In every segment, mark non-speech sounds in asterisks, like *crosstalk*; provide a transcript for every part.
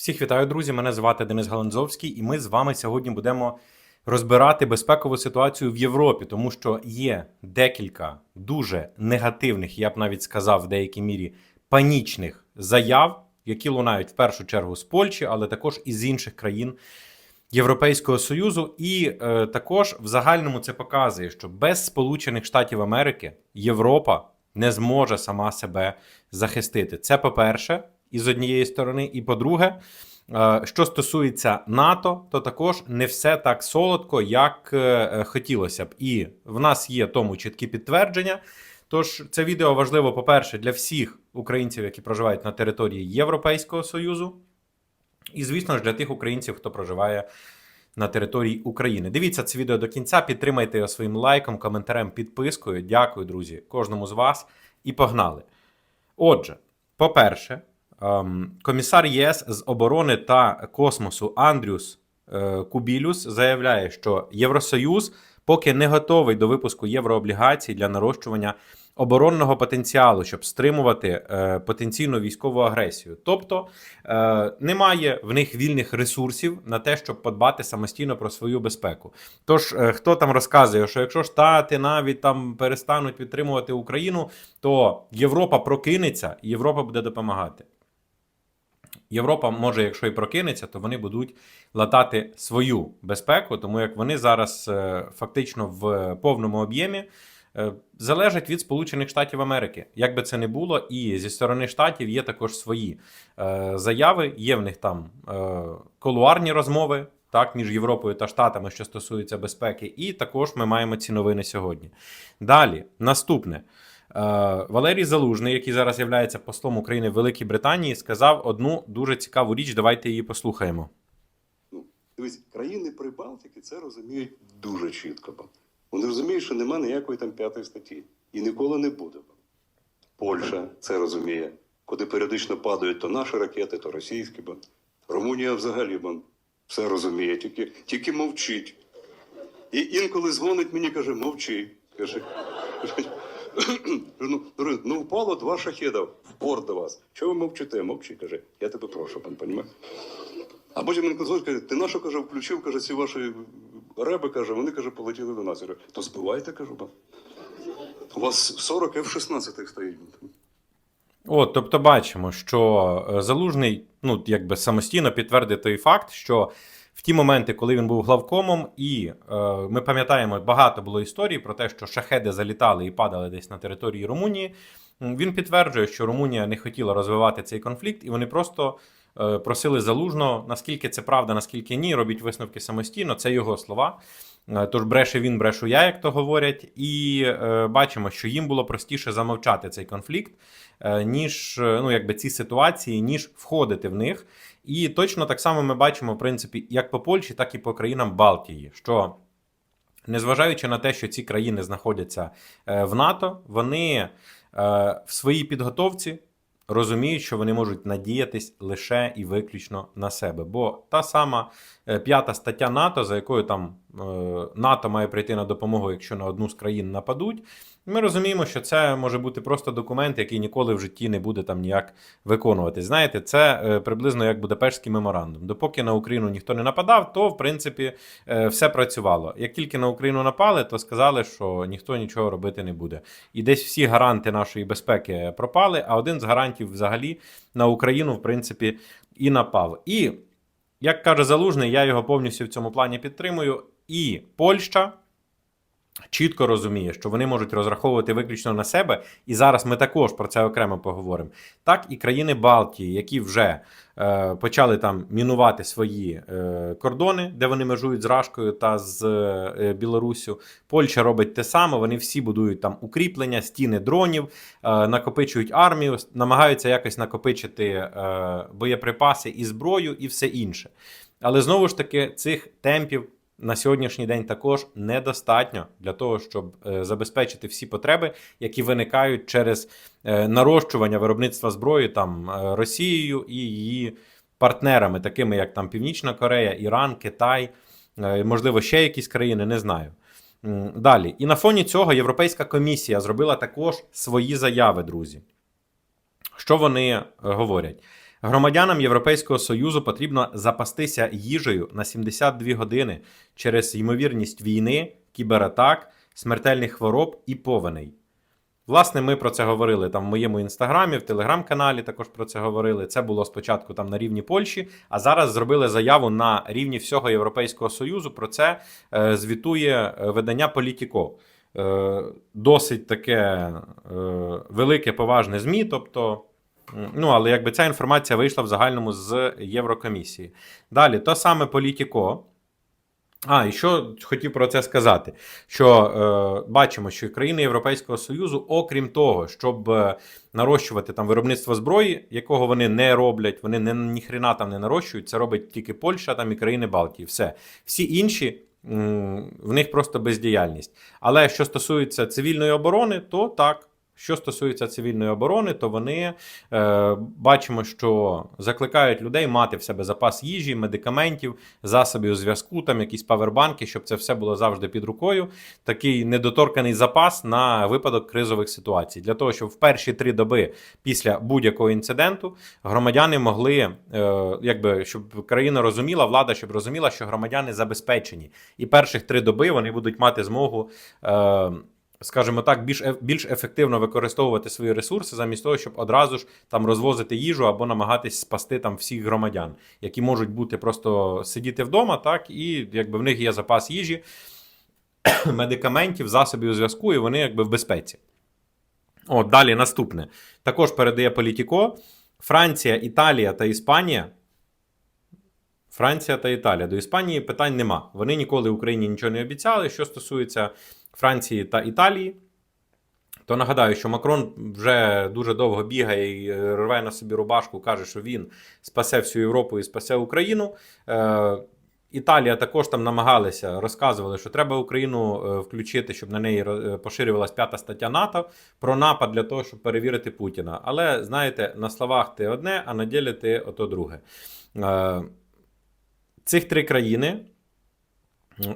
Всіх вітаю, друзі! Мене звати Денис Галанзовський, і ми з вами сьогодні будемо розбирати безпекову ситуацію в Європі, тому що є декілька дуже негативних, я б навіть сказав, в деякій мірі панічних заяв, які лунають в першу чергу з Польщі, але також і з інших країн Європейського Союзу. І е, також в загальному це показує, що без Сполучених Штатів Америки Європа не зможе сама себе захистити. Це по-перше, і з однієї сторони, і по-друге, е, що стосується НАТО, то також не все так солодко, як е, хотілося б. І в нас є тому чіткі підтвердження. Тож це відео важливо, по-перше, для всіх українців, які проживають на території Європейського Союзу, і, звісно ж, для тих українців, хто проживає на території України. Дивіться це відео до кінця, підтримайте його своїм лайком, коментарем, підпискою. Дякую, друзі, кожному з вас. І погнали. Отже, по-перше, комісар ЄС з оборони та космосу Андрюс е, Кубілюс заявляє, що Євросоюз поки не готовий до випуску єврооблігацій для нарощування оборонного потенціалу, щоб стримувати е, потенційну військову агресію. Тобто е, немає в них вільних ресурсів на те, щоб подбати самостійно про свою безпеку. Тож, хто там розказує, що якщо Штати навіть там перестануть підтримувати Україну, то Європа прокинеться і Європа буде допомагати. Європа може, якщо і прокинеться, то вони будуть латати свою безпеку, тому як вони зараз е, фактично в повному об'ємі е, залежать від Сполучених Штатів Америки. Як би це не було, і зі сторони штатів є також свої е, заяви. Є в них там колуарні розмови. Так, між Європою та Штатами, що стосується безпеки, і також ми маємо ці новини сьогодні. Далі, наступне. Е, Валерій Залужний, який зараз є послом України в Великій Британії, сказав одну дуже цікаву річ. Давайте її послухаємо. Ну, дивись, країни Прибалтики це розуміють дуже чітко. Вони розуміють, що нема ніякої там п'ятої статті. І ніколи не буде. Польща це розуміє. Куди періодично падають то наші ракети, то російські. Бо. Румунія взагалі бо, все розуміє, тільки, тільки мовчить. І інколи дзвонить мені каже, мовчи. Каже, *coughs* ну, ну впало два шахеда в борт до вас. Чого ви мовчите? Мовчи, каже, я тебе прошу, пан понімає. А потім він дзвонить, каже, ти на що каже, включив, каже, ці ваші реби, каже, вони каже, полетіли до нас. Я говорю, то збивайте, кажу, ба. У вас 40 F-16 стоїть. От, тобто, бачимо, що е, залужний, ну якби самостійно підтвердив той факт, що в ті моменти, коли він був главкомом, і е, ми пам'ятаємо, багато було історій про те, що шахеди залітали і падали десь на території Румунії. Він підтверджує, що Румунія не хотіла розвивати цей конфлікт, і вони просто е, просили залужно, наскільки це правда, наскільки ні, робіть висновки самостійно. Це його слова. Е, Тож бреше він, брешу я, як то говорять, і е, бачимо, що їм було простіше замовчати цей конфлікт, е, ніж е, ну, якби ці ситуації, ніж входити в них. І точно так само ми бачимо, в принципі, як по Польщі, так і по країнам Балтії, що незважаючи на те, що ці країни знаходяться е, в НАТО, вони е, в своїй підготовці розуміють, що вони можуть надіятись лише і виключно на себе. Бо та сама п'ята стаття НАТО, за якою там е, НАТО має прийти на допомогу, якщо на одну з країн нападуть. Ми розуміємо, що це може бути просто документ, який ніколи в житті не буде там ніяк виконувати. Знаєте, це е, приблизно як Будапештський меморандум. Допоки на Україну ніхто не нападав, то в принципі е, все працювало. Як тільки на Україну напали, то сказали, що ніхто нічого робити не буде. І десь всі гаранти нашої безпеки пропали. А один з гарантів взагалі на Україну, в принципі, і напав. І як каже Залужний, я його повністю в цьому плані підтримую. І Польща чітко розуміє, що вони можуть розраховувати виключно на себе, і зараз ми також про це окремо поговоримо. Так і країни Балтії, які вже е, почали там мінувати свої е, кордони, де вони межують з Рашкою та з е, Білоруссю. Польща робить те саме. Вони всі будують там укріплення, стіни дронів, е, накопичують армію, намагаються якось накопичити е, боєприпаси і зброю, і все інше. Але знову ж таки, цих темпів на сьогоднішній день також недостатньо для того, щоб е, забезпечити всі потреби, які виникають через е, нарощування виробництва зброї там е, Росією і її партнерами, такими як там Північна Корея, Іран, Китай, можливо, ще якісь країни, не знаю. Далі, і на фоні цього Європейська комісія зробила також свої заяви, друзі. Що вони говорять? Громадянам Європейського Союзу потрібно запастися їжею на 72 години через ймовірність війни, кібератак, смертельних хвороб і повеней. Власне, ми про це говорили там в моєму інстаграмі, в телеграм-каналі також про це говорили. Це було спочатку там на рівні Польщі, а зараз зробили заяву на рівні всього Європейського Союзу. Про це е, звітує е, видання Політіко. Е, досить таке е, велике поважне ЗМІ. Тобто, ну але якби ця інформація вийшла в загальному з Єврокомісії. Далі, то саме Політіко. А, і що хотів про це сказати: що е, бачимо, що країни Європейського Союзу, окрім того, щоб е, нарощувати там виробництво зброї, якого вони не роблять, вони не ніхрена там не нарощують. Це робить тільки Польща там і країни Балтії. Все. Всі інші в них просто бездіяльність. Але що стосується цивільної оборони, то так. Що стосується цивільної оборони, то вони е, бачимо, що закликають людей мати в себе запас їжі, медикаментів, засобів зв'язку, там якісь павербанки, щоб це все було завжди під рукою. Такий недоторканий запас на випадок кризових ситуацій, для того, щоб в перші три доби після будь-якого інциденту громадяни могли, е, якби щоб країна розуміла, влада щоб розуміла, що громадяни забезпечені, і перших три доби вони будуть мати змогу. Е, скажімо так, більш більш ефективно використовувати свої ресурси, замість того, щоб одразу ж там розвозити їжу або намагатись спасти там всіх громадян, які можуть бути просто сидіти вдома, так і якби в них є запас їжі, *clears throat* медикаментів, засобів зв'язку, і вони якби в безпеці. От, далі наступне. Також передає Політіко. Франція, Італія та Іспанія. Франція та Італія. До Іспанії питань нема. Вони ніколи Україні нічого не обіцяли. Що стосується Франції та Італії, то нагадаю, що Макрон вже дуже довго бігає і е, рве на собі рубашку, каже, що він спасе всю Європу і спасе Україну. Е, Італія також там намагалися, розказували, що треба Україну е, включити, щоб на неї поширювалась п'ята стаття НАТО про напад для того, щоб перевірити Путіна. Але знаєте, на словах ти одне, а на ділі ти ото друге. Цих три країни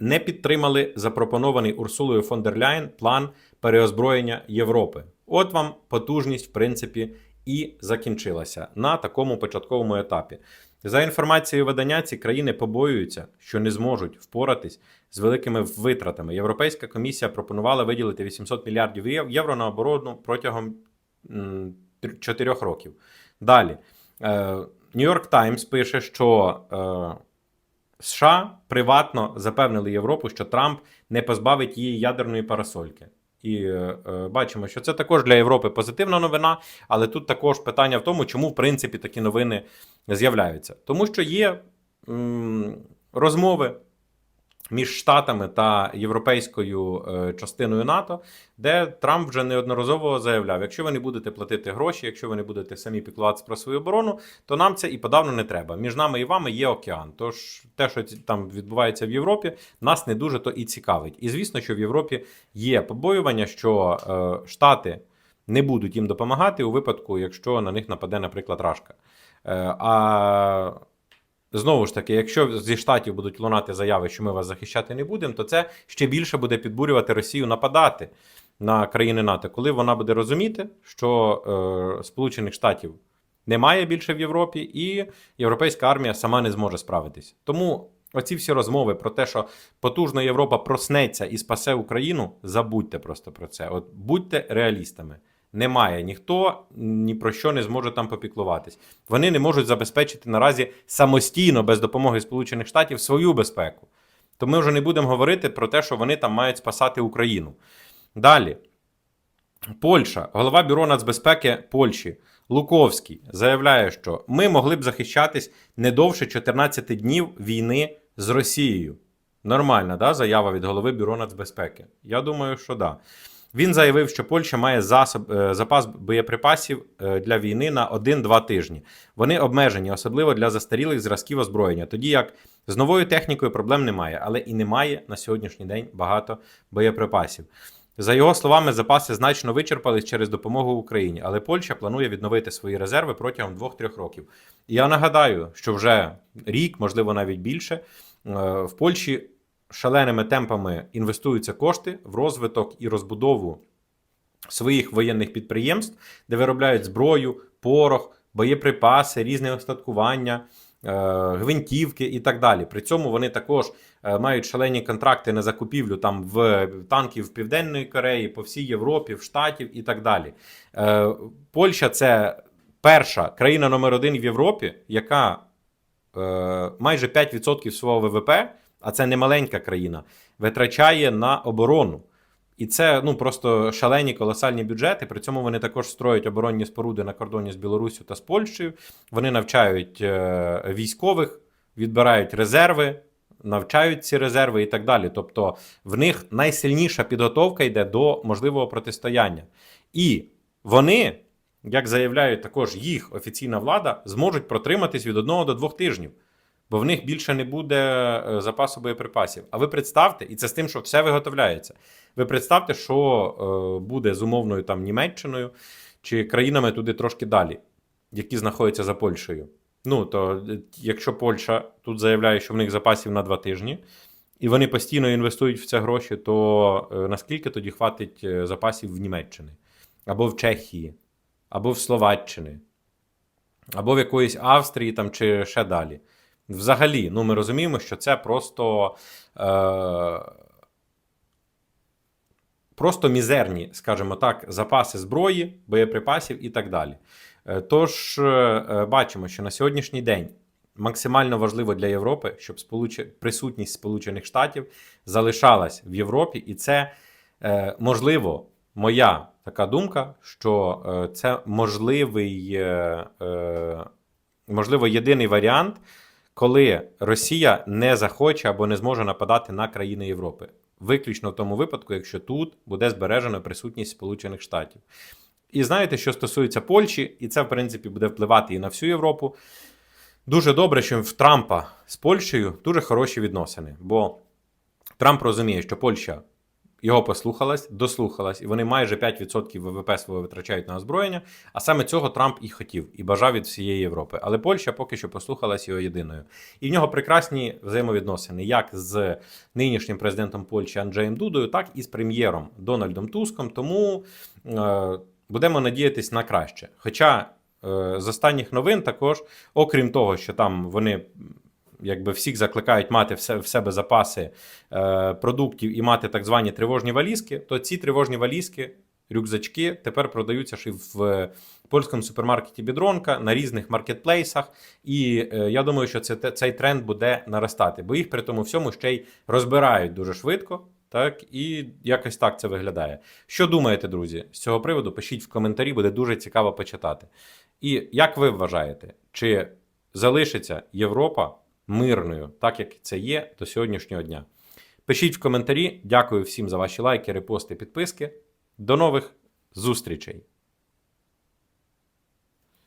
не підтримали запропонований Урсулою фон дер Ляєн план переозброєння Європи. От вам потужність, в принципі, і закінчилася на такому початковому етапі. За інформацією видання, ці країни побоюються, що не зможуть впоратись з великими витратами. Європейська комісія пропонувала виділити 800 мільярдів євро на оборону протягом м, тр- чотирьох років. Далі, Нью-Йорк Таймс пише, що е, США приватно запевнили Європу, що Трамп не позбавить її ядерної парасольки. І е, е, бачимо, що це також для Європи позитивна новина, але тут також питання в тому, чому в принципі такі новини з'являються. Тому що є м, розмови між Штатами та європейською е, частиною НАТО, де Трамп вже неодноразово заявляв: якщо ви не будете платити гроші, якщо ви не будете самі піклуватися про свою оборону, то нам це і подавно не треба. Між нами і вами є океан. Тож те, що там відбувається в Європі, нас не дуже то і цікавить. І звісно, що в Європі є побоювання, що е, Штати не будуть їм допомагати у випадку, якщо на них нападе, наприклад, Рашка. Е, а Знову ж таки, якщо зі штатів будуть лунати заяви, що ми вас захищати не будемо, то це ще більше буде підбурювати Росію нападати на країни НАТО, коли вона буде розуміти, що е, Сполучених Штатів немає більше в Європі, і європейська армія сама не зможе справитись. Тому оці всі розмови про те, що потужна Європа проснеться і спасе Україну, забудьте просто про це. От будьте реалістами. Немає ніхто ні про що не зможе там попіклуватись. Вони не можуть забезпечити наразі самостійно без допомоги Сполучених Штатів свою безпеку. То ми вже не будемо говорити про те, що вони там мають спасати Україну. Далі. Польща, голова бюро нацбезпеки Польщі Луковський заявляє, що ми могли б захищатись не довше 14 днів війни з Росією. Нормальна да, заява від голови бюро нацбезпеки. Я думаю, що да. Він заявив, що Польща має засоб, е, запас боєприпасів е, для війни на 1-2 тижні. Вони обмежені, особливо для застарілих зразків озброєння. Тоді як з новою технікою проблем немає, але і немає на сьогоднішній день багато боєприпасів. За його словами, запаси значно вичерпались через допомогу Україні, але Польща планує відновити свої резерви протягом 2-3 років. І я нагадаю, що вже рік, можливо, навіть більше, е, в Польщі шаленими темпами інвестуються кошти в розвиток і розбудову своїх воєнних підприємств, де виробляють зброю, порох, боєприпаси, різне остаткування, е, гвинтівки і так далі. При цьому вони також е, мають шалені контракти на закупівлю там в танків Південної Кореї, по всій Європі, в Штатів і так далі. Е, Польща це перша країна номер один в Європі, яка майже 5% свого ВВП, а це не маленька країна, витрачає на оборону. І це ну просто шалені колосальні бюджети. При цьому вони також строять оборонні споруди на кордоні з Білоруссю та з Польщею. Вони навчають е, військових, відбирають резерви, навчають ці резерви і так далі. Тобто в них найсильніша підготовка йде до можливого протистояння. І вони, як заявляють також їх офіційна влада, зможуть протриматись від одного до двох тижнів. Бо в них більше не буде е, запасу боєприпасів. А ви представте, і це з тим, що все виготовляється. Ви представте, що е, буде з умовною там Німеччиною чи країнами туди трошки далі, які знаходяться за Польщею. Ну то е, якщо Польща тут заявляє, що в них запасів на два тижні, і вони постійно інвестують в це гроші, то наскільки тоді хватить запасів в Німеччини, або в Чехії, або в Словаччини, або в якоїсь Австрії там чи ще далі. Взагалі, ну ми розуміємо, що це просто. Е- Просто мізерні, скажімо так, запаси зброї, боєприпасів і так далі. Е, Тож е, бачимо, що на сьогоднішній день максимально важливо для Європи, щоб сполуч... присутність Сполучених Штатів залишалась в Європі, і це е, можливо, моя така думка, що е, це можливий, е, е, можливо, єдиний варіант, коли Росія не захоче або не зможе нападати на країни Європи. Виключно в тому випадку, якщо тут буде збережена присутність Сполучених Штатів. І знаєте, що стосується Польщі, і це, в принципі, буде впливати і на всю Європу. Дуже добре, що в Трампа з Польщею дуже хороші відносини, бо Трамп розуміє, що Польща його послухалась, дослухалась, і вони майже 5% ВВП свого витрачають на озброєння. А саме цього Трамп і хотів, і бажав від всієї Європи. Але Польща поки що послухалась його єдиною. І в нього прекрасні взаємовідносини, як з нинішнім президентом Польщі Анджеєм Дудою, так і з прем'єром Дональдом Туском. Тому е, будемо надіятись на краще. Хоча е, з останніх новин також, окрім того, що там вони якби всіх закликають мати в себе запаси е, продуктів і мати так звані тривожні валізки, то ці тривожні валізки, рюкзачки тепер продаються ще в польському супермаркеті Бідронка на різних маркетплейсах. І е, я думаю, що це, цей тренд буде наростати, бо їх при тому всьому ще й розбирають дуже швидко. Так, і якось так це виглядає. Що думаєте, друзі, з цього приводу? Пишіть в коментарі, буде дуже цікаво почитати. І як ви вважаєте, чи залишиться Європа мирною, так як це є до сьогоднішнього дня? Пишіть в коментарі. Дякую всім за ваші лайки, репости, підписки. До нових зустрічей!